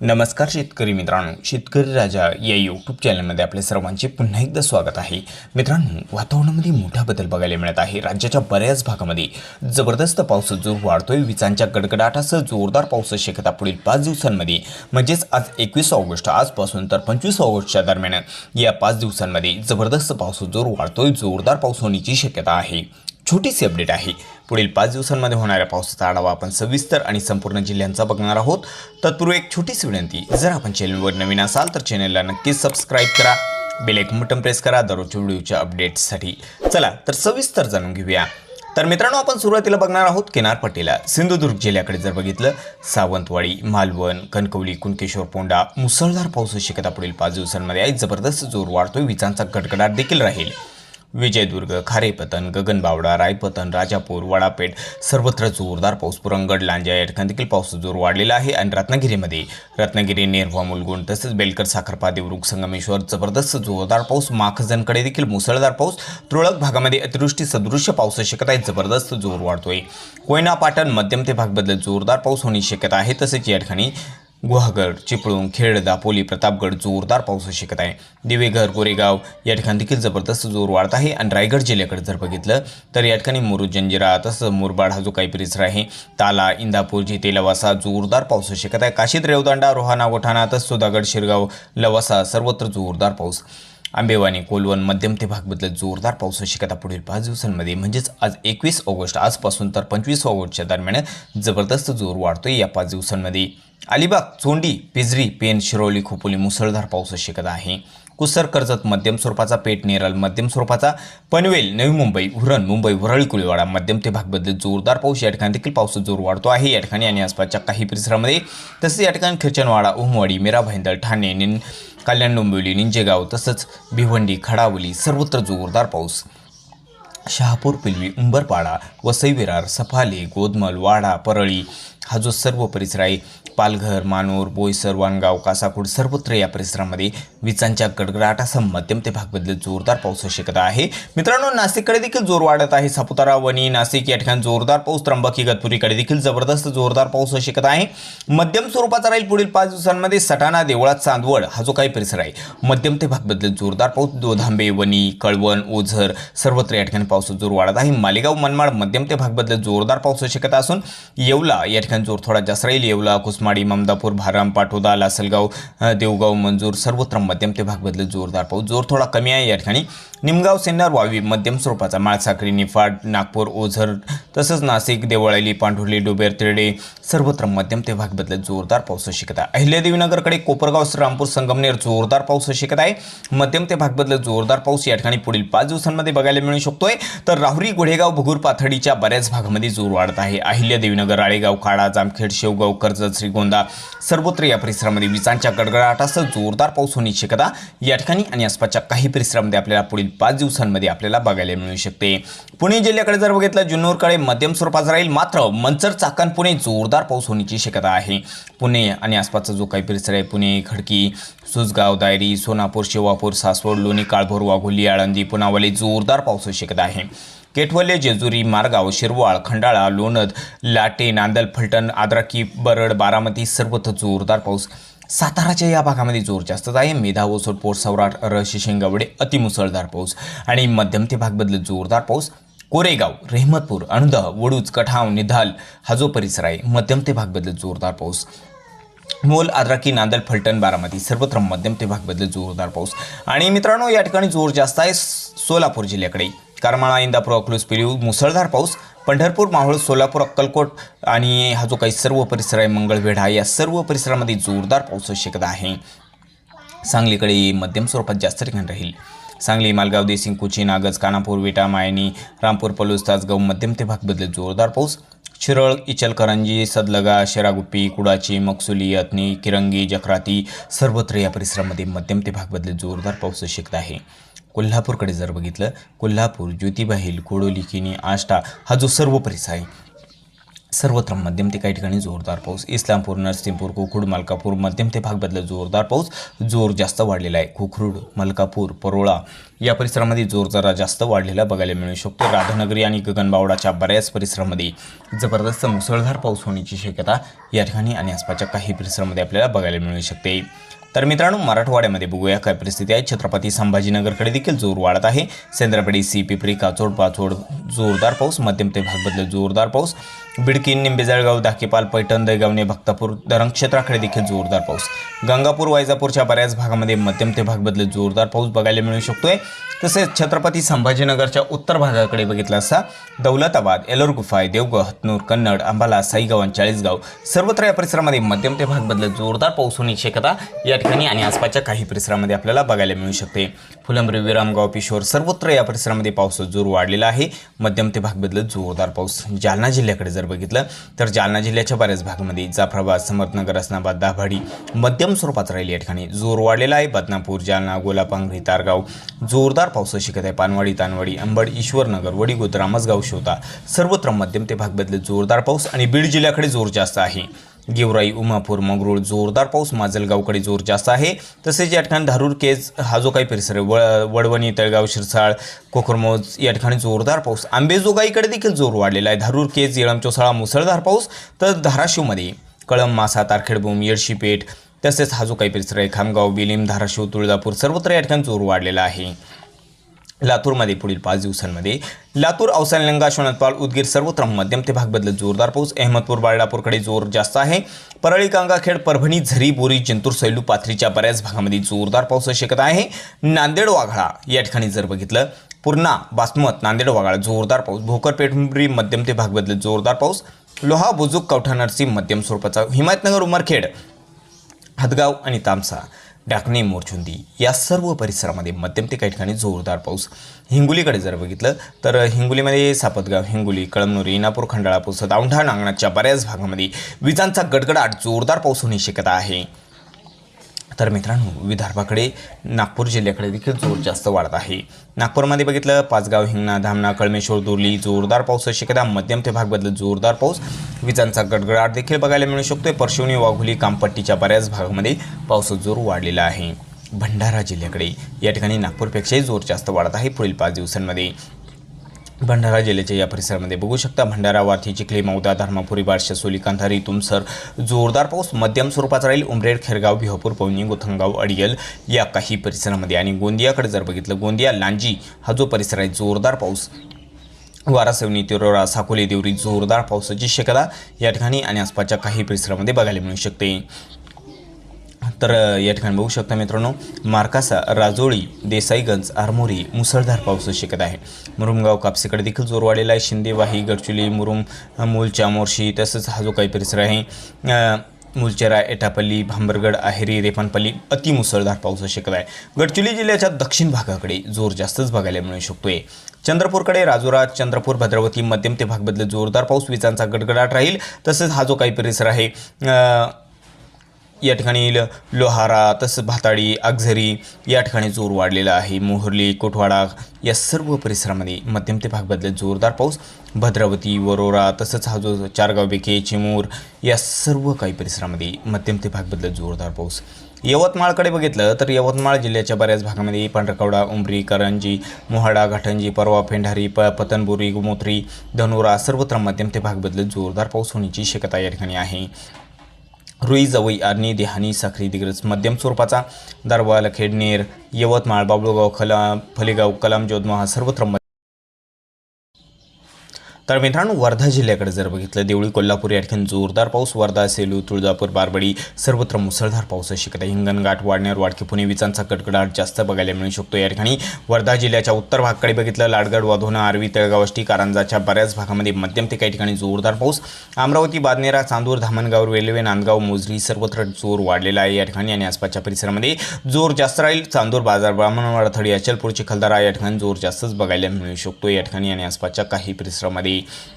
नमस्कार शेतकरी मित्रांनो शेतकरी राजा या यूट्यूब चॅनलमध्ये आपल्या सर्वांचे पुन्हा एकदा स्वागत आहे. मित्रांनो वातावरणामध्ये मोठा बदल बघायला मिळत आहे. राज्याच्या बऱ्याच भागामध्ये जबरदस्त पाऊस जोर वाढतोय. विजांच्या गडगडाटासह जोरदार पाऊस शक्यता पुढील पाच दिवसांमध्ये म्हणजेच आज एकवीस ऑगस्ट आजपासून तर पंचवीस ऑगस्टच्या दरम्यान या पाच दिवसांमध्ये जबरदस्त पाऊस जोर वाढतोय. जोरदार पाऊस होण्याची शक्यता आहे. छोटीशी अपडेट आहे. पुढील पाच दिवसांमध्ये होणाऱ्या पावसाचा आढावा आपण सविस्तर आणि संपूर्ण जिल्ह्यांचा बघणार आहोत. तत्पूर्वी एक छोटीशी विनंती जर आपण चॅनलवर नवीन असाल तर चॅनलला नक्कीच सबस्क्राईब करा बेल एक बटन प्रेस करा दररोजच्या व्हिडिओच्या अपडेट्ससाठी चला तर सविस्तर जाणून घेऊया. तर मित्रांनो आपण सुरुवातीला बघणार आहोत किनारपट्टीला सिंधुदुर्ग जिल्ह्याकडे जर बघितलं सावंतवाडी मालवण कणकवली कुणकेश्वर पोंडा मुसळधार पाऊस शक्यता पुढील पाच दिवसांमध्ये आहे. जबरदस्त जोर वाढतोय विजांचा गडगडाट देखील राहील. विजयदुर्ग खारेपतन गगनबावडा रायपतन राजापूर वडापेठ सर्वत्र जोरदार पाऊस पुरंगड लांजा या ठिकाणी देखील पाऊस जोर वाढलेला आहे. आणि रत्नागिरीमध्ये रत्नागिरी नेरवा मुलगुण तसेच बेलकर साखरपा देवरुख संगमेश्वर जबरदस्त जोरदार पाऊस माखजनकडे देखील मुसळधार पाऊस तुरळक भागामध्ये अतिवृष्टी सदृश्य पाऊस शक्यता आहे जबरदस्त जोर वाढतोय. कोयना पाटण मध्यम ते भाग बदलत जोरदार पाऊस होण्याची शक्यता आहे तसेच या ठिकाणी गुहागड चिपळूण खेड दापोली प्रतापगड जोरदार पाऊस शकत आहे. दिवेघर गोरेगाव या ठिकाणी देखील जबरदस्त जोर वाढत आहे आणि रायगड जिल्ह्याकडे जर बघितलं तर या ठिकाणी मुरुड जंजिरा तसंच मुरबाड हा जो काही परिसर आहे ताला इंदापूर जिथे लवासा जोरदार पाऊस शकत आहे. काशीद रेवदांडा रोहाना गोठाणा तसंच सुधागड शिरगाव लवासा सर्वत्र जोरदार पाऊस. आंबेवाणी कोलवण मध्यम ते भाग बदलत जोरदार पाऊस शक्यता पुढील पाच दिवसांमध्ये म्हणजेच आज एकवीस ऑगस्ट आजपासून तर पंचवीस ऑगस्टच्या दरम्यान जबरदस्त जोर वाढतोय या पाच दिवसांमध्ये. अलिबाग चोंडी पिजरी पेन शिरोली खोपोली मुसळधार पाऊस शिकत आहे. कुसर कर्जत मध्यम स्वरूपाचा पेट नेरल मध्यम स्वरूपाचा पनवेल नवी मुंबई उरण मुंबई वरळी कुलवाडा मध्यम ते भाग बदलत जोरदार पाऊस या ठिकाणी देखील पाऊस जोर वाढतो आहे. या ठिकाणी आणि आसपासच्या काही परिसरामध्ये तसेच या ठिकाणी खिरचनवाडा उमवाडी मीरा भाईंदळ ठाणे कल्याण डोंबिवली निंजेगाव तसंच भिवंडी खडावली सर्वत्र जोरदार पाऊस. शहापूर पिलवी उंबरपाडा वसई विरार सफाले गोदमल वाडा परळी हा जो सर्व परिसर आहे पालघर मानूर बोईसर वानगाव कासापूर सर्वत्र या परिसरामध्ये विजांच्या गडगडाटासह मध्यम ते भाग बदलत जोरदार पाऊस शक्यता आहे. मित्रांनो नाशिककडे देखील जोर वाढत आहे. सापुतारा वणी नाशिक या ठिकाणी जोरदार पाऊस. त्र्यंबकी गतपुरीकडे देखील जबरदस्त जोरदार पाऊस शकत आहे. मध्यम स्वरूपाचा राहील पुढील पाच दिवसांमध्ये सटाणा देवळा चांदवड हा जो काही परिसर आहे मध्यम ते भाग बदलत जोरदार पाऊस. दोधांबे वणी कळवण ओझर सर्वत्र या ठिकाणी पाऊस जोर वाढत आहे. मालेगाव मनमाड मध्यम ते भाग बदलत जोरदार पाऊस शक्यता असून येवला या ठिकाणी जोर थोडा जास्त राहील. येवला कुसमाडी ममदापूर भारम पाटोदा लासलगाव देवगाव मंजूर सर्वत्र मध्यम ते भाग बदलत जोरदार पाऊस. जोर थोडा कमी आहे या ठिकाणी. निमगाव सेन्नर वावी मध्यम स्वरूपाचा माळसाखरी निफाड नागपूर ओझर तसंच नाशिक देवळाली पांढुर्ली डोबेर तिरडे सर्वत्र मध्यम ते भाग बदलत जोरदार पाऊस शिकत आहे. अहिल्यादेवीनगरकडे कोपरगाव श्रीरामपूर संगमनेर जोरदार पाऊस शिकत आहे. मध्यम ते भाग बदलत जोरदार पाऊस या ठिकाणी पुढील पाच दिवसांमध्ये बघायला मिळू शकतोय. तर राहुरी गुढेगाव भुगूर पाथडीच्या बऱ्याच भागामध्ये जोर वाढत आहे. अहिल्यादेवीनगर राळेगाव खाडा जामखेड शेवगाव कर्जत श्रीगोंदा सर्वत्र या परिसरामध्ये विजांच्या गडगडाटासह जोरदार पाऊस होण्याची शक्यता या ठिकाणी आणि आसपासच्या काही परिसरामध्ये आपल्याला पुढील पाच दिवसांमध्ये आपल्याला बघायला मिळू शकते. पुणे जिल्ह्याकडे जर बघितलं जुन्नूरकडे मध्यम स्वरूपाचा राहील मात्र मंचर चाकण पुणे जोरदार पाऊस होण्याची शक्यता आहे. पुणे आणि आसपासचा जो काही परिसर आहे पुणे खडकी सुसगाव दायरी सोनापूर शिवापूर सासवड लोणी काळभोर वाघोली आळंदी पुनावली जोरदार पाऊस शक्यता आहे. केटवले जेजुरी मारगाव शिरवाळ खंडाळा लोणद लाटे नांदल फलटण आद्राकी बरड बारामती सर्वत्र जोरदार पाऊस साताराच्या या भागामध्ये जोर जास्तच आहे. मेधा ओसोड पोर सौराट रशी शेंगावडे अतिमुसळधार पाऊस आणि मध्यम ते भाग बदलत जोरदार पाऊस. कोरेगाव रेहमतपूर अणुदह वडूज कठाव निधाल हा जो परिसर आहे मध्यम ते भाग बदलत जोरदार पाऊस. मोल आद्राकी नांदल फलटण बारामती सर्वत्र मध्यम ते भाग बदलत जोरदार पाऊस. आणि मित्रांनो या ठिकाणी जोर जास्त आहे सोलापूर जिल्ह्याकडे. करमाळा इंदापूर अकलूज पिलीव मुसळधार पाऊस. पंढरपूर माहोळ सोलापूर अक्कलकोट आणि हा जो काही सर्व परिसर आहे मंगळवेढा या सर्व परिसरामध्ये जोरदार पाऊस शक्यता आहे. सांगलीकडे मध्यम स्वरूपात जास्त ठिकाण राहील. सांगली मालगाव देसिंग कुची नागज कानापूर विटा मायनी रामपूर पलूस तासगाव मध्यम ते भाग बदलत जोरदार पाऊस. शिरळ इचलकरंजी सदलगा शेरागुप्पी कुडाची मकसुली अतनी किरंगी जखराती सर्वत्र या परिसरामध्ये मध्यम ते भाग बदलत जोरदार पाऊस शक्यता आहे. कोल्हापूरकडे जर बघितलं कोल्हापूर ज्योतिबा हिल कोडोली किनी आष्टा हा जो सर्व परिसर आहे सर्वत्र मध्यम ते काही ठिकाणी जोरदार पाऊस. इस्लामपूर नरसिंहपूर कोखरूड मलकापूर मध्यम ते भाग बदलत जोरदार पाऊस. जोर जास्त वाढलेला आहे. कोखरूड मलकापूर परोळा या परिसरामध्ये जोर जरा जास्त वाढलेला बघायला मिळू शकतो. राधानगरी आणि गगनबावडाच्या बऱ्याच परिसरामध्ये जबरदस्त मुसळधार पाऊस होण्याची शक्यता या ठिकाणी आणि आसपासच्या काही परिसरामध्ये आपल्याला बघायला मिळू शकते. तर मित्रांनो मराठवाड्यामध्ये बघूया काय परिस्थिती आहे. छत्रपती संभाजीनगरकडे देखील जोर वाढत आहे. सेंद्रपेडी सी पिपरी काचोड पाचोड जोरदार पाऊस मध्यम ते भागबदल जोरदार पाऊस. बिडकी निंबे जळगाव दाकेपाल पैठण दैगावणे भक्तापूर धरण क्षेत्राकडे देखील जोरदार पाऊस. गंगापूर वैजापूरच्या बऱ्याच भागामध्ये मध्यम ते भाग बदलत जोरदार पाऊस बघायला मिळू शकतोय. तसेच छत्रपती संभाजीनगरच्या उत्तर भागाकडे बघितला असता दौलताबाद एलोर गुफाय देवगह हतनूर कन्नड अंबाला साईगाव आणि चाळीसगाव सर्वत्र या परिसरामध्ये मध्यम ते भाग बदलत जोरदार पाऊस होण्याची शक्यता या ठिकाणी आणि आसपासच्या काही परिसरामध्ये आपल्याला बघायला मिळू शकते. फुलंब्री विरामगाव पिशोर सर्वत्र या परिसरामध्ये पावसाचा जोर वाढलेला आहे. मध्यम ते भाग बदलत जोरदार पाऊस जालना जिल्ह्याकडे जर बघितलं तर जालना जिल्ह्याच्या बऱ्याच भागामध्ये जाफराबाद समर्थनगर असनाबाद दाभाडी मध्यम स्वरूपात राहील या ठिकाणी जोर वाढलेला आहे. बदनापूर जालना गोलापांगरी तारगाव जोरदार पाऊस शिकत आहे. पानवाडी तानवाडी अंबड ईश्वरनगर वडीगोद रामसगाव शिवता सर्वत्र मध्यम ते भाग बदलत जोरदार पाऊस आणि बीड जिल्ह्याकडे जोर जास्त आहे. गेवराई उमापूर मंगरूळ जोरदार पाऊस माजलगावकडे जोर जास्त आहे. तसेच या ठिकाणी धारूर केज हा जो काही परिसर आहे वळ वडवणी तळगाव शिरसाळ कोकरमोज या ठिकाणी जोरदार पाऊस. आंबेजोगाईकडे देखील जोर वाढलेला आहे. धारूर केज येळम चोसाळा मुसळधार पाऊस. तर धाराशिवमध्ये कळम मासा तारखेडबोम येडशीपेठ तसेच हा जो काही परिसर आहे खामगाव बिलीम धाराशिव तुळजापूर सर्वत्र या ठिकाणी जोर वाढलेला आहे. लातूरमध्ये पुढील पाच दिवसांमध्ये. लातूर अवसान लंगा शोणतपाल उदगीर सर्वत्र मध्यम ते भाग बदलत जोरदार पाऊस. अहमदपूर बाळापूरकडे जोर जास्त आहे. परळी गंगाखेड परभणी झरी बोरी जिंतूर सैलू पाथरीच्या बऱ्याच भागामध्ये जोरदार पाऊस शकत आहे. नांदेड वाघळा या ठिकाणी जर बघितलं पूर्णा बासमत नांदेड वाघाळा जोरदार पाऊस. भोकर पेठुंबरी मध्यम ते भाग बदलत जोरदार पाऊस. लोहा बुजुक कवठा नरसी मध्यम स्वरूपाचा हिमायतनगर उमरखेड हदगाव आणि तामसा. डाकणे मोरचुंदी या सर्व परिसरामध्ये मध्यम ते काही ठिकाणी जोरदार पाऊस. हिंगोलीकडे जर बघितलं तर हिंगोलीमध्ये सापतगाव हिंगोली कळमनुरी इनापूर खंडाळा पुसद औंढा नांगणाच्या बऱ्याच भागामध्ये विजांचा गडगडाट जोरदार पाऊस होण्याची शक्यता आहे. तर मित्रांनो विदर्भाकडे नागपूर जिल्ह्याकडे देखील जोर जास्त वाढत आहे. नागपूरमध्ये बघितलं पाचगाव हिंगणा धामणा कळमेश्वर दुर्ली जोरदार पाऊस शक्यता मध्यम ते भाग बदलत जोरदार पाऊस. विजांचा गडगडाट देखील बघायला मिळू शकतोय. परशिवनी वाघुली कामपट्टीच्या बऱ्याच भागामध्ये पावसाचा जोर वाढलेला आहे. भंडारा जिल्ह्याकडे या ठिकाणी नागपूरपेक्षाही जोर जास्त वाढत आहे पुढील पाच दिवसांमध्ये. भंडारा जिल्ह्याच्या या परिसरामध्ये बघू शकता भंडारा वारथी चिखली मौदा धर्मापुरी बारशा सोली कांधारी तुमसर जोरदार पाऊस मध्यम स्वरूपाचा राहील. उमरेड खेरगाव बिहापूर पवनी गोथंगाव अडियल या काही परिसरामध्ये. आणि गोंदियाकडे जर बघितलं गोंदिया लांजी हा जो परिसर आहे जोरदार पाऊस. वारासवनी तिरोरा साकोली देवरी जोरदार पावसाची शक्यता या ठिकाणी आणि आसपासच्या काही परिसरामध्ये बघायला मिळू शकते. तर या ठिकाणी बघू शकता मित्रांनो मार्कासा राजोळी देसाईगंज आरमोरी मुसळधार पाऊस शिकत आहे. मुरुमगाव कापसेकडे देखील जोर वाढलेला आहे. शिंदेवाही गडचुली मुरुम मूलच्या मोर्शी तसंच हा जो काही परिसर आहे मुलचेरा एटापल्ली भांबरगड आहेरी रेपानपल्ली अतिमुसळधार पाऊस शक्यता आहे. गडचिरोली जिल्ह्याच्या दक्षिण भागाकडे जोर जास्तच बघायला मिळू शकतोय. चंद्रपूरकडे राजुरा चंद्रपूर भद्रावती मध्यम ते भाग बदलत जोरदार पाऊस विजांचा गडगडाट राहील. तसंच हा जो काही परिसर आहे या ठिकाणी ल लोहारा तसंच भाताडी अगझरी या ठिकाणी जोर वाढलेला आहे. मोहर्ली कोटवाडा या सर्व परिसरामध्ये मध्यम ते भाग बदलत जोरदार पाऊस भद्रावती वरोरा तसंच हा जो चारगाव बेके चिमूर या सर्व काही परिसरामध्ये मध्यम ते भाग बदलत जोरदार पाऊस. यवतमाळकडे बघितलं तर यवतमाळ जिल्ह्याच्या बऱ्याच भागामध्ये पांढरकवडा उमरी करंजी मोहाडा घाटंजी परवा पेंढारी प पतनबुरी गोमोत्री धनोरा सर्वत्र मध्यम ते भाग बदलत जोरदार पाऊस होण्याची शक्यता या ठिकाणी आहे. रुई जवई आर्णी देहानी साखरी दिग्रज मध्यम स्वरूपाचा दारवाल खेडनेर यवतमाळ बाबळगाव खला फलेगाव कलाम जोधमा हा सर्वत्र तर मित्रांनो वर्धा जिल्ह्याकडे जर बघितलं देवळी कोल्हापूर या ठिकाणी जोरदार पाऊस वर्धा सेलू तुळजापूर बारबडी सर्वत्र मुसळधार पाऊस शक्यता हिंगणघाट वाडनेर वाडकी पुणे विजांचा कडकडाट जास्त बघायला मिळू शकतो या ठिकाणी वर्धा जिल्ह्याच्या उत्तर भागाकडे बघितलं लाडगड वाधोना आरवी तळगावष्टी कारंजाच्या बऱ्याच भागामध्ये मध्यम ते काही ठिकाणी जोरदार पाऊस. अमरावती बादनेरा चांदूर धामणगाव रेल्वे नांदगाव मोजरी सर्वत्र जोर वाढलेला आहे. या ठिकाणी आणि आसपासच्या परिसरामध्ये जोर जास्त राहील. चांदूर बाजार ब्राह्मणवाडा थडी अचलपूर चिखलदरा या ठिकाणी जोर जास्तच बघायला मिळू शकतो या ठिकाणी आणि आसपासच्या काही परिसरामध्ये be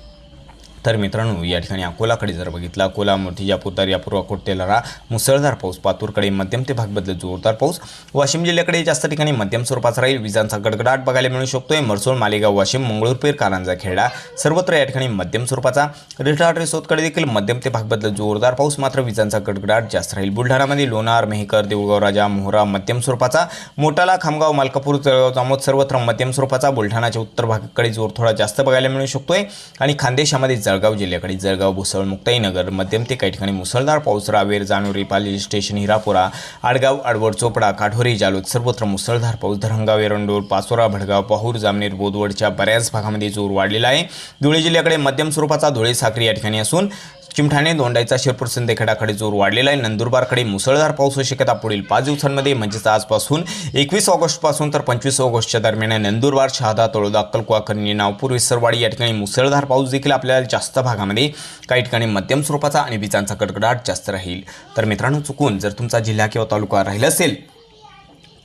तर मित्रांनो या ठिकाणी अकोलाकडे जर बघितलं अकोला मोठीजापूर दर्यापूर्व यापूर्व मुसळधार पाऊस पातूरकडे मध्यम ते भाग जोरदार पाऊस. वाशिम जिल्ह्याकडे जास्त ठिकाणी मध्यम स्वरूपाचा राहील. विजांचा गडगडाट बघायला मिळू शकतोय. मरसोळ मालेगाव वाशिम मंगळूरपेर कारंजा खेडा सर्वत्र या ठिकाणी मध्यम स्वरूपाचा रिटार्ट रिसोदकडे देखील मध्यम ते भाग जोरदार पाऊस. मात्र विजांचा गडगडाट जास्त राहील. बुलढाणामध्ये लोणार मेहकर देऊळगाव राजा मोहरा मध्यम स्वरूपाचा मोटाला खामगाव मालकापूर जळगाव जामोद सर्वत्र मध्यम स्वरूपाचा बुलढाणाच्या उत्तर भागाकडे जोर थोडा जास्त बघायला मिळू शकतोय. आणि खानदेशामध्ये जळगाव जिल्ह्याकडे जळगाव भुसळ मुक्ताईनगर मध्यम ते काही ठिकाणी मुसळधार पाऊस रावेर जानोरी पाली स्टेशन हिरापुरा आडगाव आडवड चोपडा काठोरी जालोद सर्वत्र मुसळधार पाऊस. धरंगाव एरंडोर पाचोरा भडगाव पाहूर जामनेर बोदवडच्या बऱ्याच भागामध्ये जोर वाढलेला आहे. धुळे जिल्ह्याकडे मध्यम स्वरूपाचा धुळे साखरी या ठिकाणी असून चिमठाणे दोंडाईचा शिरपूर सिंदेखेडाकडे जोर वाढलेला आहे. नंदुरबारकडे मुसळधार पाऊस होऊ शक्यता पुढील पाच दिवसांमध्ये म्हणजेच आजपासून एकवीस ऑगस्टपासून तर पंचवीस ऑगस्टच्या दरम्यान नंदुरबार शहादा तळोदा अक्कलकुवा कर्णी नागपूर विसरवाडी या ठिकाणी मुसळधार पाऊस देखील आपल्याला जास्त भागामध्ये काही ठिकाणी मध्यम स्वरूपाचा आणि विजांचा कडकडाट जास्त राहील. तर मित्रांनो चुकून जर तुमचा जिल्हा किंवा तालुका राहिला असेल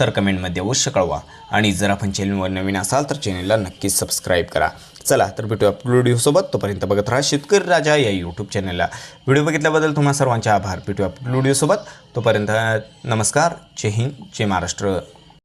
तर कमेंटमध्ये अवश्य कळवा. आणि जर आपण चॅनलवर नवीन असाल तर चॅनलला नक्कीच सबस्क्राईब करा. चला तर भेटूया व्हिडिओसोबत तोपर्यंत बघत राहा शेतकरी राजा या यूट्यूब चॅनलला व्हिडिओ बघितल्याबद्दल तुम्हा सर्वांचे आभार. भेटूया व्हिडिओसोबत तोपर्यंत नमस्कार. जय हिंद जय महाराष्ट्र.